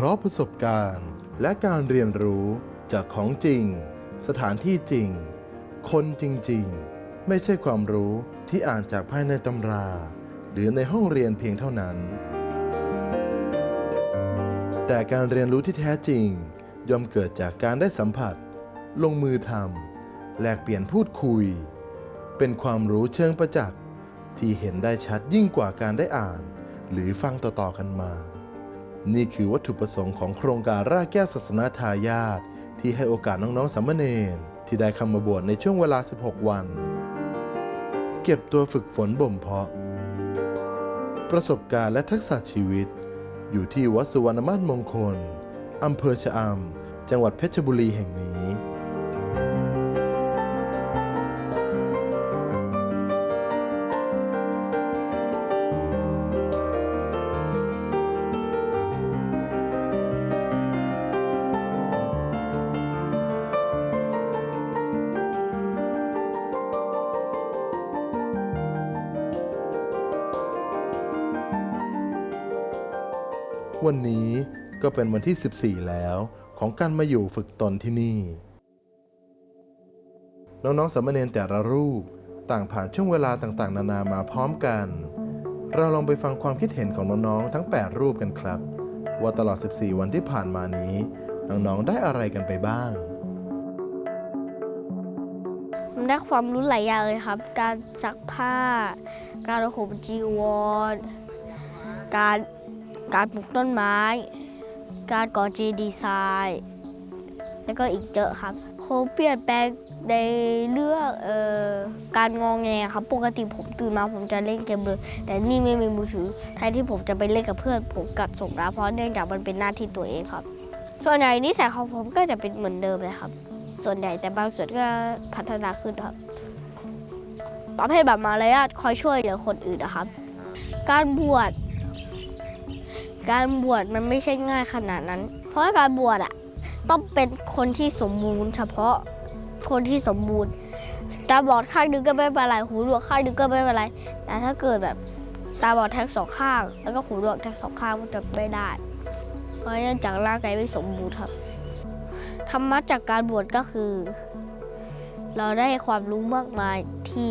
เพราะประสบการณ์ และการเรียนรู้จากของจริง สถานที่จริง คนจริงๆ ไม่ใช่ความรู้ที่อ่านจากภายในตำรา หรือในห้องเรียนเพียงเท่านั้น แต่การเรียนรู้ที่แท้จริง ย่อมเกิดจากการได้สัมผัส ลงมือทำแลกเปลี่ยนพูดคุย เป็นความรู้เชิงประจักษ์ที่เห็นได้ชัดยิ่งกว่าการได้อ่าน หรือฟังต่อๆกันมา นี่คือวัตถุประสงค์ของโครงการรากแก้วศาสนาทายาทที่ให้โอกาสน้องๆสามเณรที่ได้คำมาบวชในช่วงเวลา 16 วัน เก็บตัวฝึกฝนบ่มเพาะ ประสบการณ์และทักษะชีวิต อยู่ที่วัดสุวรรณมาศมงคลอำเภอชะอำจังหวัดเพชรบุรีแห่งนี้ เป็นวันที่ 14 แล้ว ของการมาอยู่ฝึกตนที่นี่ น้องๆสามเณรแต่ละรูปต่างผ่านช่วงเวลาต่างๆ นานามาพร้อมกัน เราลองไปฟังความคิดเห็นของน้องๆทั้ง 8 รูปกันครับ ว่าตลอด 14 วันที่ผ่านมานี้ น้องๆได้อะไรกันไปบ้างมันได้ความรู้หลายอย่างเลยครับ การซักผ้า การห่มจีวร การการปลูกต้นไม้ การก่อจีดีไซน์แล้วก็อีกเยอะครับผมเปลี่ยนแปลงในเรื่องเอ่อการงองแงครับ ปกติผมตื่นมาผมจะเล่นเกมเลย แต่นี่ไม่มีมือถือแทนที่ผมจะไปเล่นกับเพื่อน ผมกัดส่งดาเพราะเนื่องจากมันเป็นหน้าที่ตัวเองครับ ส่วนใหญ่นิสัยของผมก็จะเป็นเหมือนเดิมเลยครับ ส่วนใหญ่แต่บางส่วนก็พัฒนาขึ้นครับประเภทแบบมารยาทคอยช่วยเหลือคนอื่นนะครับ การบวช การบวชมันไม่ใช่ง่ายขนาดนั้น เพราะการบวชอะต้องเป็นคนที่สมบูรณ์ เฉพาะคนที่สมบูรณ์ตาบอดข้างนึงก็ไม่เป็นไรหูหนวกข้างนึงก็ไม่เป็นไร แต่ถ้าเกิดแบบตาบอดทั้งสองข้าง แล้วก็หูหนวกทั้งสองข้างมันจะไม่ได้ เพราะเนื่องจากร่างกายไม่สมบูรณ์ครับธรรมะจากการบวชก็คือ เราได้ความรู้มากมายที่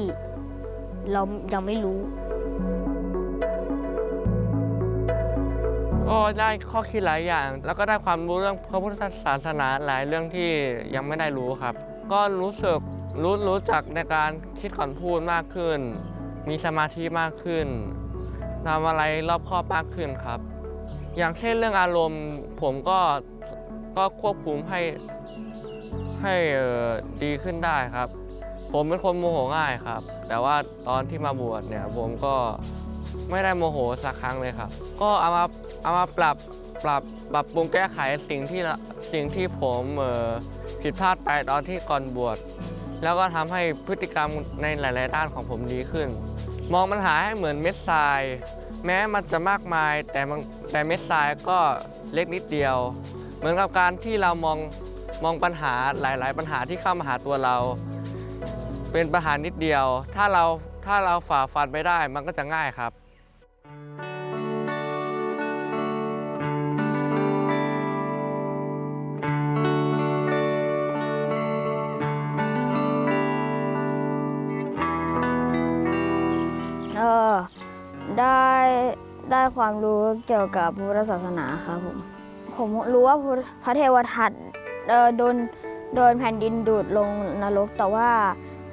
เรายังไม่รู้ ก็ได้ข้อคิดหลายอย่าง แล้วก็ได้ความรู้เรื่องพระพุทธศาสนาหลายเรื่องที่ยังไม่ได้รู้ครับ ก็รู้สึกรู้รู้จักในการคิดก่อนพูดมากขึ้น มีสมาธิมากขึ้นทำอะไรรอบคอบมากขึ้นครับ อย่างเช่นเรื่องอารมณ์ ผมก็ก็ควบคุมให้ให้ดีขึ้นได้ครับ ผมเป็นคนโมโหง่ายครับ แต่ว่าตอนที่มาบวชเนี่ยผมก็ไม่ได้โมโหสักครั้งเลยครับ ก็เอามา เอามาปรับปรับปรับปรุงแก้ไขสิ่งที่สิ่งที่ผมผิดพลาดไปตอนที่ก่อนบวชแล้วก็ทำให้พฤติกรรมในหลาย ๆ ด้านของผมดีขึ้น มองปัญหาให้เหมือนเม็ดทราย แม้มันจะมากมายแต่แต่เม็ดทรายก็เล็กนิดเดียว เหมือนกับการที่เรามองมองปัญหาหลาย ๆ ปัญหาที่เข้ามาหาตัวเรา เป็นปัญหานิดเดียว ถ้าเราถ้าเราฝ่าฟันไปได้มันก็จะง่ายครับ ความรู้เกี่ยวกับพุทธศาสนาครับผม ผมรู้ว่าพระเทวทัตโดนโดนแผ่นดินดูดลงนรก แต่ว่า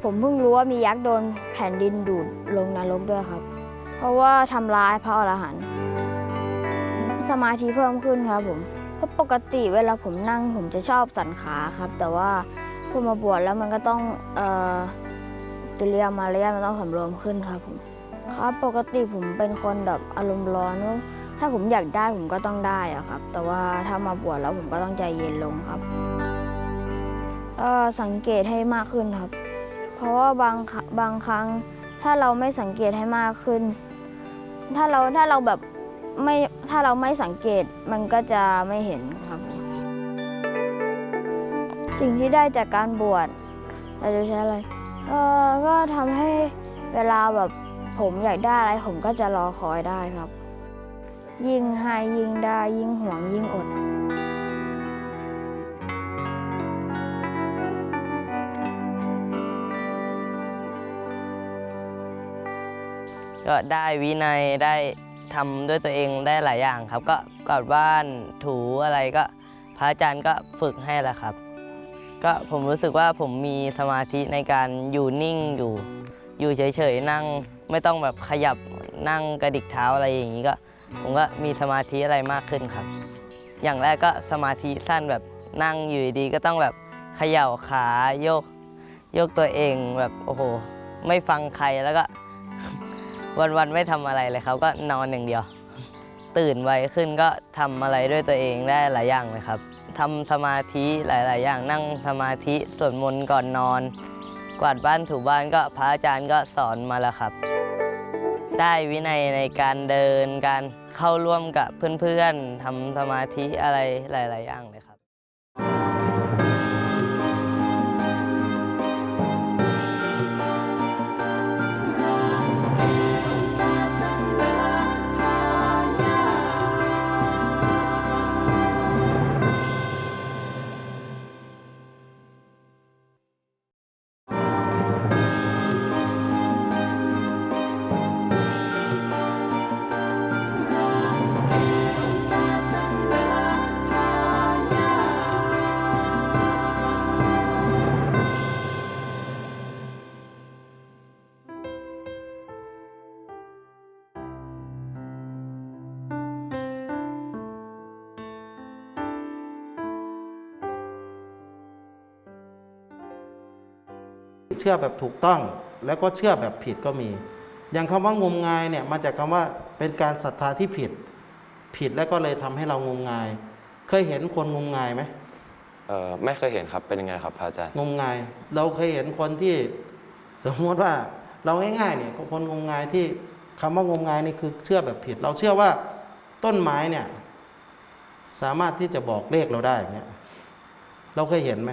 ผมเพิ่งรู้ว่ามียักษ์โดนแผ่นดินดูดลงนรกด้วยครับ เพราะว่าทำร้ายพระอรหันต์สมาธิเพิ่มขึ้นครับผมเพราะปกติเวลาผมนั่งผมจะชอบสั่นขาครับ แต่ว่าพอมาบวชแล้วมันก็ต้องเอ่อกิริยามารยามันต้องสำรวมขึ้นครับผม ครับปกติผมเป็นคนแบบอารมณ์ร้อนว่าถ้าผมอยากได้ผมก็ต้องได้อะครับ แต่ว่าถ้ามาบวชแล้วผมก็ต้องใจเย็นลงครับสังเกตให้มากขึ้นครับ เพราะว่าบางครับางครั้งถ้าเราไม่สังเกตให้มากขึ้น ถ้าเราถ้าเราแบบไม่ถ้าเราไม่สังเกตมันก็จะไม่เห็นครับ สิ่งที่ได้จากการบวชเราจะใช้อะไรเออก็ทำให้เวลาแบบ ผมอยากได้อะไรผมก็จะรอคอยได้ครับ ยิ่งให้ยิ่งได้ยิ่งหวงยิ่งอดก็ได้วินัยได้ทำด้วยตัวเองได้หลายอย่างครับ ก็กวาดบ้านถูอะไรก็พระอาจารย์ก็ฝึกให้แหละครับ ก็ผมรู้สึกว่าผมมีสมาธิในการอยู่นิ่งอยู่ อยู่เฉยๆนั่งไม่ต้องแบบขยับนั่งกระดิกเท้าอะไรอย่างนี้ก็ ผมก็มีสมาธิอะไรมากขึ้นครับ อย่างแรกก็สมาธิสั้นแบบนั่งอยู่ดีก็ต้องแบบเขย่าขาโยกโยกตัวเองแบบโอ้โห ไม่ฟังใครแล้วก็ วันๆไม่ทำอะไรเลยครับก็นอนอย่างเดียว ตื่นไวขึ้นก็ทำอะไรด้วยตัวเองได้หลายอย่างเลยครับทำสมาธิหลาย ๆ อย่างนั่งสมาธิสวดมนต์ก่อนนอน กวาดบ้านถูบ้านก็พระอาจารย์ก็สอนมาแล้วครับ ได้วินัยในการเดินการเข้าร่วมกับเพื่อนๆทำสมาธิอะไรหลาย ๆ อย่าง เลยครับเชื่อแบบถูกต้อง แล้วก็เชื่อแบบผิดก็มี อย่างคำว่างมงายเนี่ยมาจากคำว่าเป็นการศรัทธาที่ผิด ผิดแล้วก็เลยทำให้เรางมงาย เคยเห็นคนงมงายไหมเอ่อไม่เคยเห็นครับเป็นยังไงครับพระอาจารย์งมงาย เราเคยเห็นคนที่สมมติว่าเราง่ายๆเนี่ยคนงมงายที่คำว่างมงายนี่คือเชื่อแบบผิด เราเชื่อว่าต้นไม้เนี่ยสามารถที่จะบอกเลขเราได้อย่างเงี้ยเราเคยเห็นไหม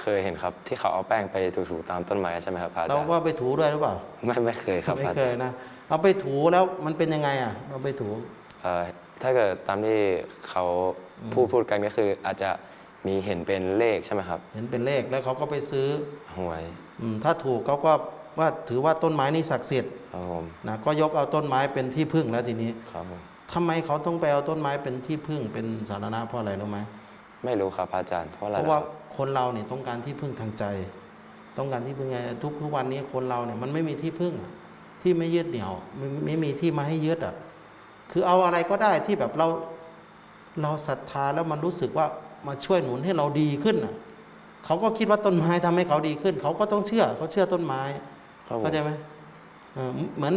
เคยเห็นครับ ที่เขาเอาแป้งไปถูๆตามต้นไม้ใช่ไหมครับพระอาเราจารย์ว่าไปถูด้วยหรือเปล่าไม่ไม่เคยครับพไม่ระอาเคจารยย์นะเอาไปถูแล้วมันเป็นยังไงอะเราไปถู เอ่อถ้าเกิดตามที่เขาพูดพูดกันก็คืออาจจะมีเห็นเป็นเลขใช่ไหมครับเห็นเป็นเลขแล้วเขาก็ไปซื้อหวยอมถ้าถูกเขาก็ว่าถือว่าต้นไม้นี่ศักดิ์สิทธิ์ครับผมนะก็ยกเอาต้นไม้เป็นที่พึ่งแล้วทีนี้ครับผมทำไมเขาต้องไปเอาต้นไม้เป็นที่พึ่งเป็นสาธเพราะอะไรรู้ไหมไม่รู้ครับพระอาจารย์เพราะอะไรเพราะล่ะว่าครับ คนเราเนี่ยต้องการที่พึ่งทางใจ ต้องการที่พึ่งไงทุกทุกวันนี้คนเราเนี่ยมันไม่มีที่พึ่งอะที่ไม่ยึดเหนี่ยวไม่ไม่มีที่มาให้ยึดอะคือเอาอะไรก็ได้ที่แบบเราเราศรัทธาแล้วมันรู้สึกว่ามาช่วยหนุนให้เราดีขึ้นอะเขาก็คิดว่าต้นไม้ทำให้เขาดีขึ้น เขาก็ต้องเชื่อเขาเชื่อต้นไม้ครับผมเข้าใจไหมเออเหมือน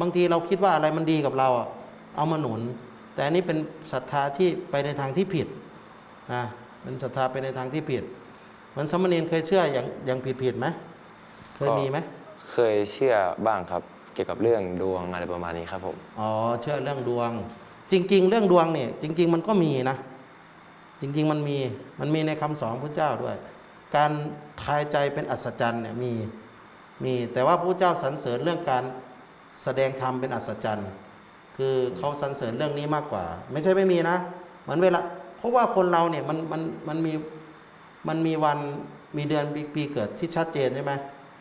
บางทีเราคิดว่าอะไรมันดีกับเราอะเอามาหนุน แต่อันนี้เป็นศรัทธาที่ไปในทางที่ผิดนะ เป็นศรัทธาไปในทางที่ผิด เหมือนสมณีนเคยเชื่ออย่างอย่างผิดผิดๆไหมเคยมีไหมเคยเชื่อบ้างครับ เกี่ยวกับเรื่องดวงอะไรประมาณนี้ครับผมอ๋อเชื่อเรื่องดวง จริง ๆ เรื่องดวงเนี่ยจริง ๆ มันก็มีนะ จริง ๆ มันมีมันมีในคำสอนพระเจ้าด้วย การทายใจเป็นอัศจรรย์เนี่ยมีมีแต่ว่าพระเจ้าสรรเสริญเรื่องการแสดงธรรมเป็นอัศจรรย์ คือเขาสรรเสริญเรื่องนี้มากกว่า ไม่ใช่ไม่มีนะเหมือนเวลาเพ ราะว่าคนเราเนี่ยมันมันมันมีมันมีวันมีเดือนปีปีเกิดที่ชัดเจนใช่ไหม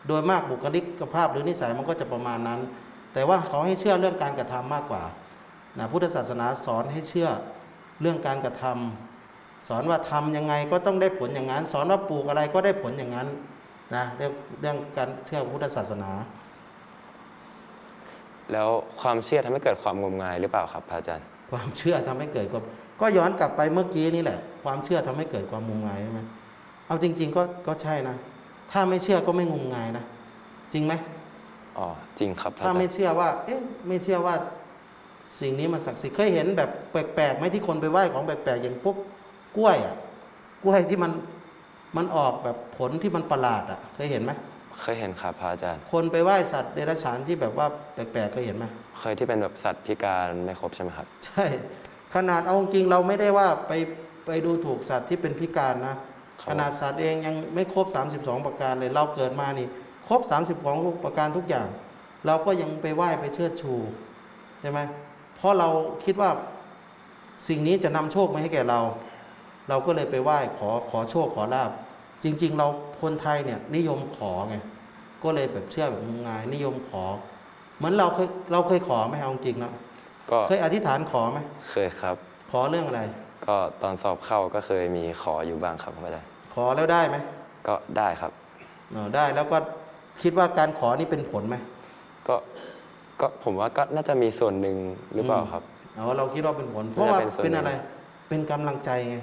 โดยมากบุคลิกภาพหรือนิสัยมันก็จะประมาณนั้น แต่ว่าเขาให้เชื่อเรื่องการกระทำมากกว่านะพุทธศาสนาสอนให้เชื่อเรื่องการกระทำสอนว่าทำยังไงก็ต้องได้ผลอย่างนั้น สอนว่าปลูกอะไรก็ได้ผลอย่างนั้นนะเรื่องเรื่องการเชื่อพุทธศาสนา แล้วความเชื่อทำให้เกิดความงมงายหรือเปล่าครับพระอาจารย์ ความเชื่อทำให้เกิดก็ก็ ก็ย้อนกลับไปเมื่อกี้นี่แหละ ความเชื่อทำให้เกิดความงมงายใช่ไหมเอาจริง ๆ ก็ก็ใช่นะ ถ้าไม่เชื่อก็ไม่งมงายนะ จริงไหมอ๋อจริงครับพระถ้าอาจารไม่ย์เชื่อว่า เอ๊ะไม่เชื่อว่า สิ่งนี้มันศักดิ์สิทธิ์เคยเห็นแบบแปลกๆไหมที่คนไปไหว้ของแปลกๆอย่างพวกกล้วยอะกล้วยที่มันมันออกแบบผลที่มันประหลาดอะ เคยเห็นไหมเคยเห็นครับพระอาจารย์ คนไปไหว้สัตว์เดรัจฉานที่แบบว่าแปลกๆเคยเห็นไหมเคยที่เป็นแบบสัตว์พิการไม่ครบใช่ไหมครับ ใช่ ขนาดเอาจริงเราไม่ได้ว่าไปไปดูถูกสัตว์ที่เป็นพิการนะครับขนาดสัตว์เองยังไม่ครบ 32 ประการเลย เราเกิดมานี่ ครบ 32 ประการทุกอย่าง เราก็ยังไปไหว้ไปเชิดชูใช่ไหมเพราะเราคิดว่าสิ่งนี้จะนำโชคมาให้แก่เรา เราก็เลยไปไหว้ขอขอโชคขอลาบ จริง ๆ เราคนไทยเนี่ยนิยมขอไงก็เลยแบบเชื่อแบบงมงายนิยมขอ เหมือนเราเคยเราเคยขอไหมเอาจริงๆนะ ก็เคยอธิษฐานขอไหมเคยครับ ขอเรื่องอะไร ก็ตอนสอบเข้าก็เคยมีขออยู่บ้างครับพระอาจารย์ขอแล้วได้ไหมก็ได้ครับเออได้แล้วก็คิดว่าการขอนี่เป็นผลไหมก็ก็ผมว่าก็น่าจะมีส่วนหนึ่งหรือเปล่าครับอ๋อเราคิดว่าเป็นผลเพราะว่าเป็นส่วนเป็นหนึ่งอะไร เป็นกำลังใจไง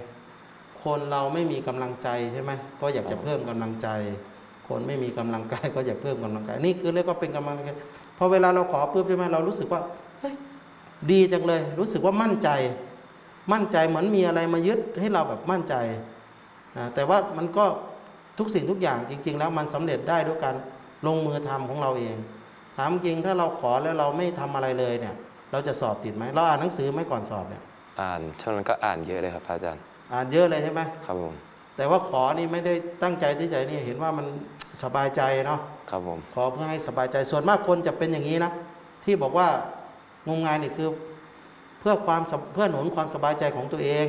คนเราไม่มีกำลังใจใช่ไหมก็อยากจะเพิ่มกำลังใจ คนไม่มีกำลังกายก็อยากเพิ่มกำลังกายนี่คือเรียกว่าเป็นกำลังใจพอเวลาเราขอปุ๊บใช่ไหมเรารู้สึกว่าเฮ้ย ดีจังเลย รู้สึกว่ามั่นใจ มั่นใจเหมือนมีอะไรมายึดให้เราแบบมั่นใจนะแต่ว่ามันก็ทุกสิ่งทุกอย่างจริง ๆ แล้วมันสำเร็จได้ด้วยการลงมือทำของเราเอง ถามจริงถ้าเราขอแล้วเราไม่ทำอะไรเลยเนี่ย เราจะสอบติดไหมเราอ่านหนังสือไหมก่อนสอบเนี่ยอ่านช่วงนั้นก็อ่านเยอะเลยครับพระอาจารย์อ่านเยอะเลยใช่ไหมครับผมแต่ว่าขอนี่ไม่ได้ตั้งใจที่จะนี่เห็นว่ามันสบายใจเนาะครับผมขอเพื่อให้สบายใจส่วนมากคนจะเป็นอย่างนี้นะที่บอกว่า งมงายนี่คือเพื่อความสบเพื่อหนุนความสบายใจของตัวเอง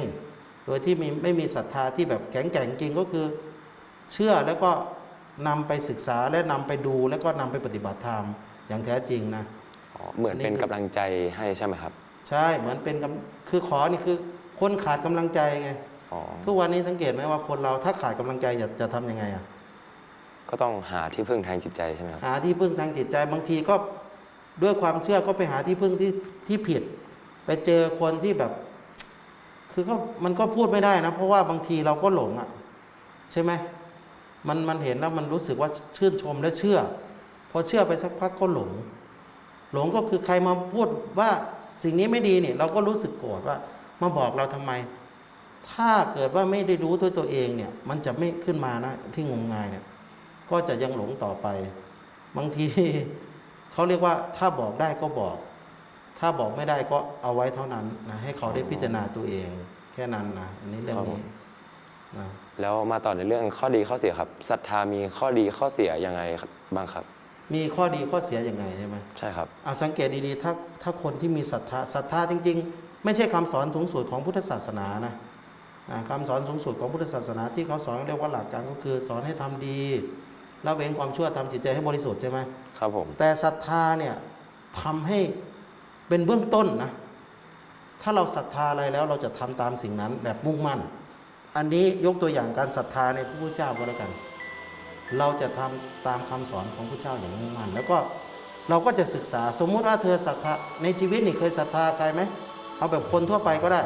โดยที่มีไม่มีศรัทธาที่แบบแข็งแกร่งจริงก็คือ เชื่อแล้วก็นำไปศึกษาและนำไปดูแล้วก็นำไปปฏิบัติธรรมอย่างแท้จริงนะอ๋อเหมือนเป็นอันนี้คือกำลังใจให้ใช่ไหมครับ ใช่เหมือนเป็นกำคือขอนี่คือคนขาดกำลังใจไงอ๋อทุกวันนี้สังเกตไหมว่าคนเราถ้าขาดกำลังใจจะจะทำยังไงอะก็ต้องหาที่พึ่งทางจิตใจใช่ไหมครับหาที่พึ่งทางจิตใจบางทีก็ ด้วยความเชื่อก็ไปหาที่พึ่งที่ที่ผิด ไปเจอคนที่แบบ คือก็มันก็พูดไม่ได้นะ เพราะว่าบางทีเราก็หลงอะ่ะ ใช่ไหมมันมันเห็นแล้วมันรู้สึกว่าชื่นชมและเชื่อ พอเชื่อไปสักพักก็หลง หลงก็คือใครมาพูดว่าสิ่งนี้ไม่ดีเนี่ย เราก็รู้สึกโกรธว่า มาบอกเราทำไม ถ้าเกิดว่าไม่ได้รู้ด้วยตัวเองเนี่ย มันจะไม่ขึ้นมานะที่งมงายเนี่ย ก็จะยังหลงต่อไป บางที เขาเรียกว่าถ้าบอกได้ก็บอก ถ้าบอกไม่ได้ก็เอาไว้เท่านั้นนะให้เขาได้พิจารณาตัวเอง แค่นั้นนะอันนี้เรื่องครับผนี้มนะแล้วมาต่อในเรื่องข้อดีข้อเสียครับศรัทธามีข้อดีข้อเสียยังไงครับบ้างครับ มีข้อดีข้อเสียยังไงใช่ไหมใช่ครับเอาสังเกตดีๆถ้าถ้าคนที่มีศรัทธาศรัทธาจริง ๆ ไม่ใช่คำสอนสูงสุดของพุทธศาสนานะอ่าคำสอนสูงสุดของพุทธศาสนาที่เขาสอนเรียกว่าหลักการก็คือสอนให้ทำดี ละเว้นความชั่วทำจิตใจให้บริสุทธิ์ใช่ไหมครับผม แต่ศรัทธาเนี่ยทำให้เป็นเบื้องต้นนะ ถ้าเราศรัทธาอะไรแล้วเราจะทำตามสิ่งนั้นแบบมุ่งมั่น อันนี้ยกตัวอย่างการศรัทธาในพระพุทธเจ้าก็แล้วกัน เราจะทำตามคำสอนของพระเจ้าอย่างมุ่งมั่น แล้วก็เราก็จะศึกษาสมมุติว่าเธอศรัทธาในชีวิตนี่เคยศรัทธาใครไหมเอาแบบคนทั่วไปก็ได้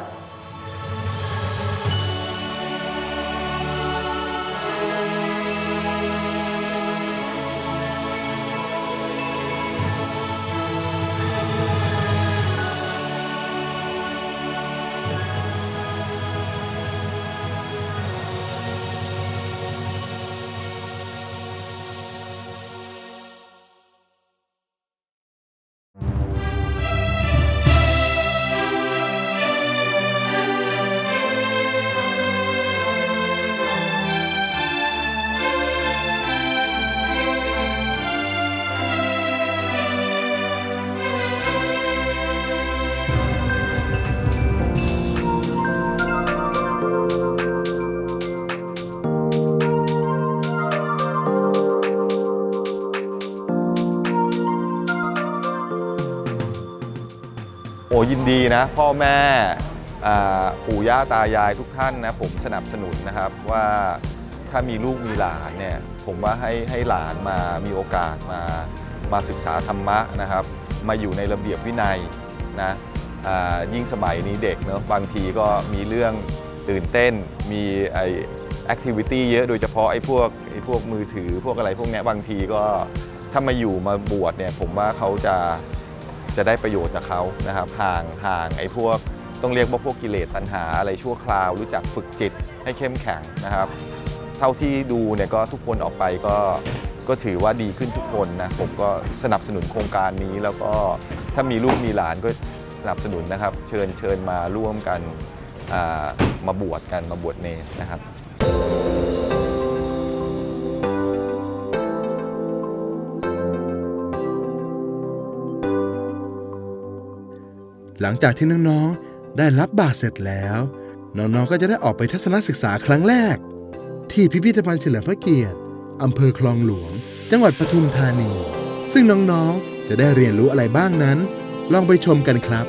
ยินดีนะพ่อแม่ปู่ย่าตายายทุกท่านนะผมสนับสนุนนะครับว่าถ้ามีลูกมีหลานเนี่ยผมว่าให้ให้หลานมามีโอกาสมามาศึกษาธรรมะนะครับ มาอยู่ในระเบียบวินัยนะยิ่งสมัยนี้เด็กเนอะบางทีก็มีเรื่องตื่นเต้นมีไอแอคทิวิตี้เยอะโดยเฉพาะไอ้พวกไอ้พวกมือถือพวกอะไรพวกนี้บางทีก็ถ้ามาอยู่มาบวชเนี่ยผมว่าเขาจะ จะได้ประโยชน์จากเขานะครับห่างห่างไอ้พวกต้องเรียกว่าพวกกิเลสตัณหาอะไรชั่วคราว รู้จักฝึกจิตให้เข้มแข็งนะครับ เท่าที่ดูเนี่ยก็ทุกคนออกไปก็ก็ถือว่าดีขึ้นทุกคนนะผมก็สนับสนุนโครงการนี้แล้วก็ถ้ามีลูกมีหลานก็สนับสนุนนะครับ เชิญเชิญมาร่วมกันามาบวชกันมาบวชเนรนะครับ หลังจากที่น้องๆ ได้รับบาตรเสร็จแล้ว น้องๆ ก็จะได้ออกไปทัศนศึกษาครั้งแรก ที่พิพิธภัณฑ์เฉลิมพระเกียรติอำเภอคลองหลวง จังหวัดปทุมธานี ซึ่งน้องๆ จะได้เรียนรู้อะไรบ้างนั้น ลองไปชมกันครับ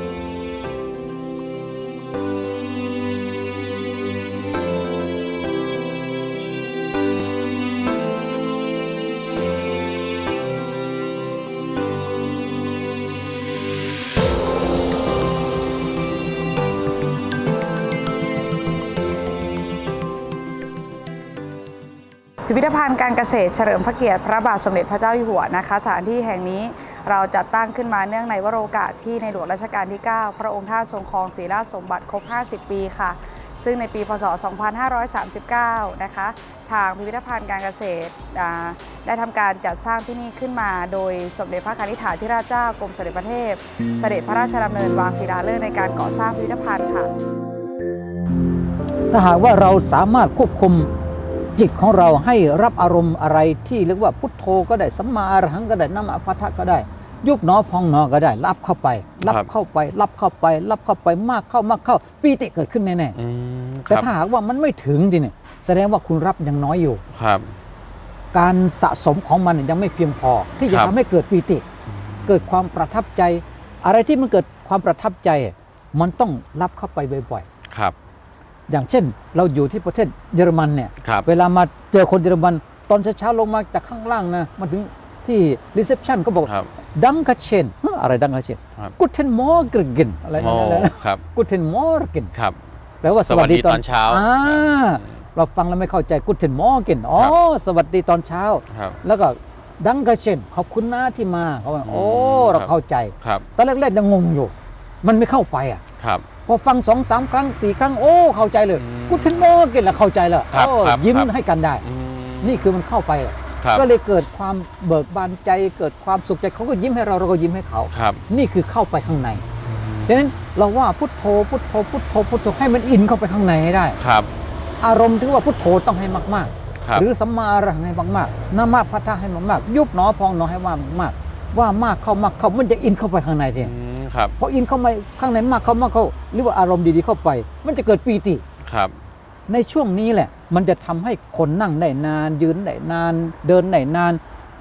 พิพิธภัณฑ์การเกษตรเฉลิมพระเกียรติพระบาทสมเด็จพระเจ้าอยู่หัวนะคะสถานที่แห่งนี้เราจัดตั้งขึ้นมาเนื่องในวโรกาสที่ในหลวงรัชกาลที่ 9 พระองค์ท่านทรงครองศรีราชสมบัติครบ 50 ปีค่ะ ซึ่งในปีพศ 2539 นะคะ ทางพิพิธภัณฑ์การเกษตรได้ทำการจัดสร้างที่นี่ขึ้นมา โดยสมเด็จพระคณิษฐาธิราชเจ้ากรมเสด็จพระเทพ เสด็จพระราชดำเนินวางศิลาฤกษ์ในการก่อสร้างพิพิธภัณฑ์ค่ะ ถ้าหากว่าเราสามารถควบคุม จิตของเราให้รับอารมณ์อะไรที่เรียกว่าพุทโธก็ได้สัมมาอรหังก็ได้นัมอภัทะก็ได้ ยุบหนอพองหนอก็ได้ รับเข้าไป รับครับเข้าไป รับเข้าไป รับเข้าไปมากเข้ามากเข้าปีติเกิดขึ้นแน่อืมๆคแต่รับถ้าหากว่ามันไม่ถึงทีเนี่ยแสดงว่าคุณรับยังน้อยอยู่ครับ การสะสมของมันยังไม่เพียงพอ ที่จะครับทำให้เกิดปีติ เกิดความประทับใจ อะไรที่มันเกิดความประทับใจ มันต้องรับเข้าไปบ่อยๆครับ อย่างเช่น เราอยู่ที่ประเทศเยอรมันเนี่ยครับเวลามาเจอคนเยอรมัน ตอนเช้าๆลงมาจากข้างล่างนะมาถึงที่รีเซพชันก็บอกครับดังกะเชนอะไรดังกะเชนครับกุเทนมอร์กนอะไรโอ้นั่นแหละครับ กุเทนมอร์กนครับแปลว่าสวัสดีตอนเช้าอ่เราฟังแล้วไม่เข้าใจกุเทนมอร์กนอ๋อครับสวัสดีตอนเช้าครับแล้วก็ดังกะเชนขอบคุณนะที่มาเขาบอกโอ้อืมเราครับเข้าใจครับตอนแรกๆยังงงอยู่ มันไม่เข้าไปอะครับ พอฟังสองสามครั้งสี่ครั้งโอ้เข้าใจเลยอืมกูถึงโมกินแล้วเข้าใจแล้วครับโอ้ครับยิ้มครับให้กันได้อืมนี่คือมันเข้าไปอะครับก็เลยเกิดความเบิกบานใจ เกิดความสุขใจเขาก็ยิ้มให้เราเราก็ยิ้มให้เขาครับนี่คือเข้าไปข้างในดังนั้นเราว่าพุทโธพุทโธพุทโธพุทโธให้มันอินเข้าไปข้างในให้ได้ครับ อารมณ์ที่ว่าพุทโธต้องให้มากครับๆหรือสัมมาอรหังให้มากๆนามาพัทธะให้มากๆ ยุบหนอพองหนอให้ว่ามากๆ ว่ามากเข้ามากเข้ามันจะอินเข้าไปข้างในทีอืมครับพออินเข้ามาข้างในมากเข้ามากเข้าหรือว่าอารมณ์ดีๆเข้าไป มันจะเกิดปีติครับ ในช่วงนี้แหละ มันจะทำให้คนนั่งได้นาน ยืนได้นาน เดินได้นาน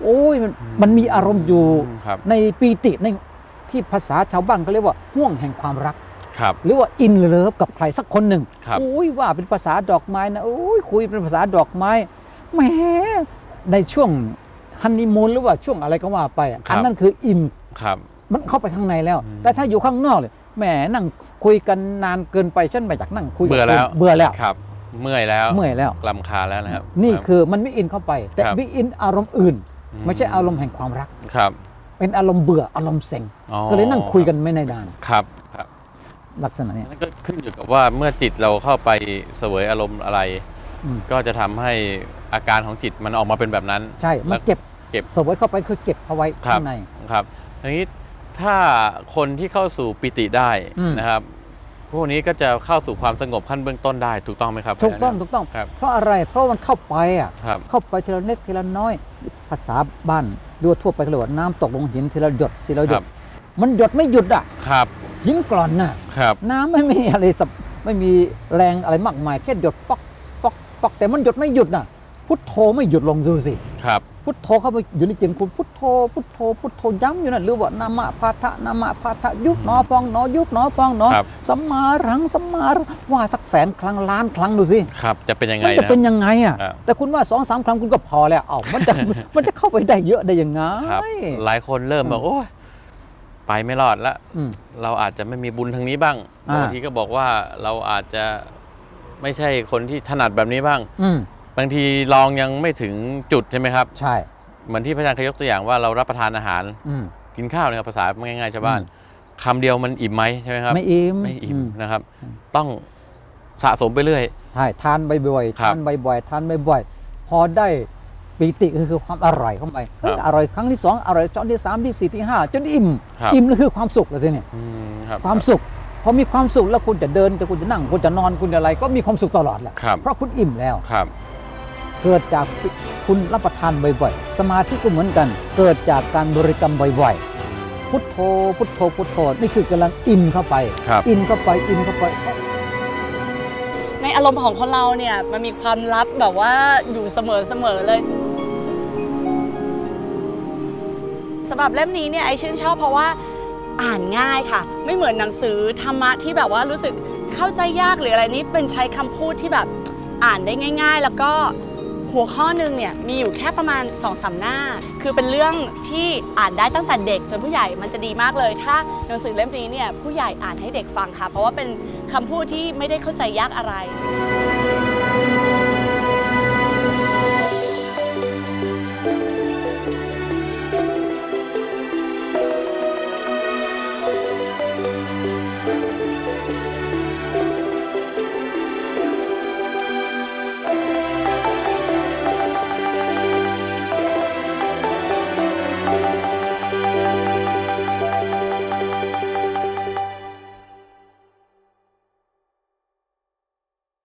โอ้ยมันอืมมันมีอารมณ์อยู่ครับในปีติในที่ภาษาชาวบ้านเขาเรียกว่าห่วงแห่งความรักครับหรือว่าอินเลิฟกับใครสักคนหนึ่งครับโอ้ยว่าเป็นภาษาดอกไม้นะโอ้ยคุยเป็นภาษาดอกไม้แหมในช่วง ฮันนีมูนหรือว่าช่วงอะไรก็ว่าไปอะครับอันนั้นคืออินครับมันเข้าไปข้างในแล้วอืมแต่ถ้าอยู่ข้างนอกเลยแหมนั่งคุยกันนานเกินไปฉันไม่อยากนั่งคุยกับเบื่อแล้วคุณเบื่อแล้วครับ เมื่อยแล้วเมื่อยแล้วลำคาญแล้วนะครับ นี่รับคือมันไม่อินเข้าไป แต่ครับไม่อินอารมณ์อื่นอืมไม่ใช่อารมณ์แห่งความรักครับ เป็นอารมณ์เบื่ออารมณ์เซ็งอ๋อก็เลยนั่งคุยกันไม่ในดานครับครับลักษณะเนี้ยนั่นก็ขึ้นอยู่กับว่าเมื่อจิตเราเข้าไปเสวยอารมณ์อะไร อืม ก็จะทำให้อาการของจิตมันออกมาเป็นแบบนั้น ใช่ มันเก็บเก็บสบไว้เข้าไปคือเก็บเอาไว้ครับ ข้างใน ครับทีนี้ถ้าคนที่เข้าสู่ปิติได้อืม นะครับ พวกนี้ก็จะเข้าสู่ความสงบขั้นเบื้องต้นได้ถูกต้องไหมครับถูกต้องถูกต้อง ครับ เพราะอะไร เพราะมันเข้าไปอะ ครับ เข้าไปทีละเล็กทีละน้อย ภาษาบ้านดูทั่วไปเขาเรียกว่าน้ำตกลงหินทีละหยดทีละหยครัด บ มันหยดไม่หยุดอะ ครับ หินกร่อนน่ะ ครับ น้ำไม่มีอะไรสับไม่มีแรงอะไรมากมายแค่หยดป๊อก ป๊อกป๊อกแต่มันหยดไม่หยุดน่ะ พุทโธไม่หยุดลงดูสิครับ พุทโธเข้าไปอยู่ในจิตคุณพุทโธ พุทโธ พุทโธย้ำอยู่นั่นหรือว่านามะพาทะนามะพาทะยุบหนอพองหนอยุบหนอพองหนอครับ สัมมาหลังสัมมาว่าสักแสนครั้งล้านครั้งดูสิครับจะเป็นยังไงมันจะนะ เป็นยังไงอะครับแต่คุณว่าสองสามครั้งคุณก็พอแล้วเอ้ามันจะ มันจะเข้าไปได้เยอะได้ยังไงครับ หลายคนเริ่มแบบโอ้ยไปไม่รอดแล้วอืม เราอาจจะไม่มีบุญทางนี้บ้างอ่า บางทีก็บอกว่าเราอาจจะ ไม่ใช่คนที่ถนัดแบบนี้บ้าง อืมบางทีลองยังไม่ถึงจุดใช่ไหมครับใช่เหมือนที่พระอาจารย์เคยยกตัวอย่างว่าเรารับประทานอาหาร อืม กินข้าวเนี่ยครับภาษาง่ายๆชาวบ้านอืมคำเดียวมันอิ่มไหมใช่ไหมครับไม่อิ่มไม่อิ่มอืม นะครับ ต้องสะสมไปเรื่อย ใช่ทานบ่อยๆครัทาบนบ่อยๆทานบ่อยๆพอได้ปีติก็คือความอร่อยเข้าไปเฮ้ยครับอร่อยครั้งที่สองอร่อยช้อนที่สามที่สี่ที่ห้าจนอิ่มครับ อิ่มก็คือความสุขเลยสิเนี่ยอืมครับความสุขพ อมีความสุขแล้วคุณจะเดินจะคุณจะนั่ง คุณจะนอนคุณจะอะไร ก็มีความสุขตลอดแหละครับเพราะคุณอิ่มแล้วครับ เกิดจากคุณรับประทานบ่อยๆ สมาธิก็เหมือนกัน เกิดจากการบริกรรมบ่อยๆ พุทโธ พุทโธ พุทโธ นี่คือกำลังอิ่มเข้าไปครับอิ่มเข้าไป อิ่มเข้าไป ในอารมณ์ของคนเราเนี่ยมันมีความลับแบบว่าอยู่เสมอเสมอเลยสำหรับเล่มนี้เนี่ยไอชื่นชอบเพราะว่า อ่านง่ายค่ะ ไม่เหมือนหนังสือธรรมะที่แบบว่ารู้สึกเข้าใจยากหรืออะไรนี่เป็นใช้คำพูดที่แบบอ่านได้ง่าย ๆ แล้วก็หัวข้อหนึ่งเนี่ยมีอยู่แค่ประมาณ2อสหน้า คือเป็นเรื่องที่อ่านได้ตั้งแต่เด็กจนผู้ใหญ่มันจะดีมากเลย ถ้าหนังสือเล่มนี้เนี่ยผู้ใหญ่อ่านให้เด็กฟังค่ะ เพราะว่าเป็นคำพูดที่ไม่ได้เข้าใจยากอะไร